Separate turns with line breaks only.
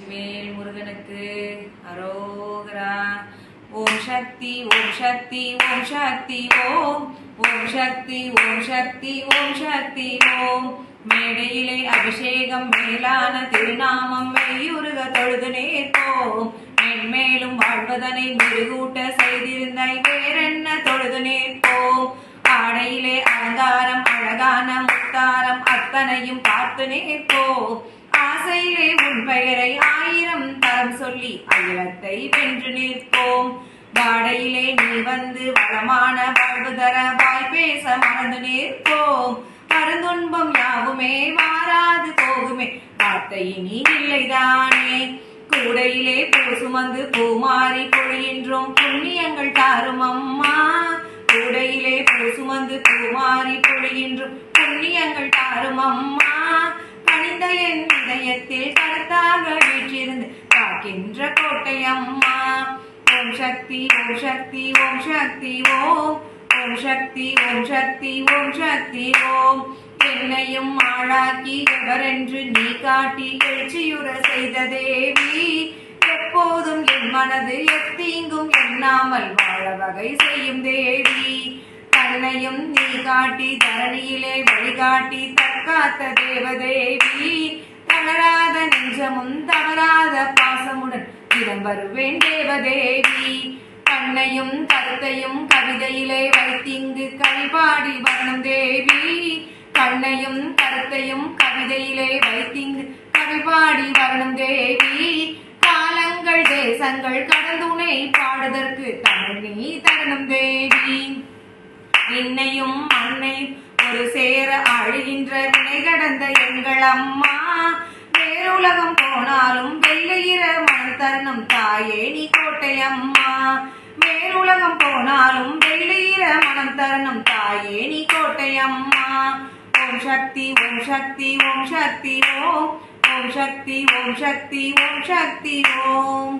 மேல் முருகனுக்கு அரோகரா. ஓம் சக்தி ஓம் சக்தி ஓம் சக்தி ஓம். ஓம் சக்தி ஓம் சக்தி ஓம் சக்தி ஓம். மேடையிலே அபிஷேகம் மேலான திருநாமம் மெய்யுருக தொழுது நேர்ப்போம் மென்மேலும் வாழ்வதனை மெருகூட்ட செய்திருந்தாய் வேறென்ன தொழுது நேர்ப்போம் ஆடையிலே அலங்காரம் அழகான முத்தாரம் அத்தனையும் பார்த்து நேர்ப்போம் ஆசையிலே உன் பெயரை ஆயிரம் தரம் சொல்லி அகிலத்தை வென்று நிற்போம். வாடையிலே நீ வந்து வளமான வாழ்வு தர வாய் பேச மறந்து நிற்போம். பரந்துன்பம் யாவுமே மாறாது போகுமே. வார்த்தை இனி இல்லைதானே? கூடையிலே பூ சுமந்து பூமாறி பொழிகின்றோம். புண்ணியங்கள் தாரும் அம்மா. கூடையிலே பூ சுமந்து பூமாறி பொழிகின்றோம். புண்ணியங்கள் தாரும் அம்மா. இதயத்தில் கருத்தாக வீற்றிருந்து காக்கின்ற கோட்டை அம்மா ஓம் சக்தி ஓம் சக்தி ஓம் சக்தி ஓம். ஓம் சக்தி ஓம் சக்தி ஓம் சக்தி ஓம். என்னையும் ஆளாக்கி எவரென்று நீ காட்டி எழுச்சியுற செய்த தேவி. எப்போதும் என் மனது எத்தீங்கும் எண்ணாமல் வாழ வகை செய்யும் தேவி. தன்னையும் நீ காட்டி தரணியிலே வழிகாட்டி தற்காத்த தேவதேவி. தளராத நெஞ்சமும் தவறாத பாசமுடன் இடம் வருவேன் தேவதேவி. கண்ணையும் கருத்தையும் கவிதையிலே வைத்திங்கு கவிபாடி வரணும் தேவி. கண்ணையும் கருத்தையும் கவிதையிலே வைத்திங்கு கவிபாடி வரணும் தேவி. காலங்கள் தேசங்கள் கடந்துணை பாடுதற்கு தமிழ் நீ தரணும் தேவி. விண்ணையும் மண்ணை ஒரு சேர அழுகின்ற வினை கடந்த எங்கள் அம்மா. வேறுலகம் போனாலும் வெள்ளையிற மண் தருணம் தாயே நீ கோட்டை அம்மா. வேறுலகம் போனாலும் வெள்ளையிற மனம் தருணம் தாயே நீ கோட்டை அம்மா. ஓம் சக்தி ஓம் சக்தி ஓம் சக்தி ஓம் ஓம் சக்தி ஓம் சக்தி ஓம் சக்தி ஓம்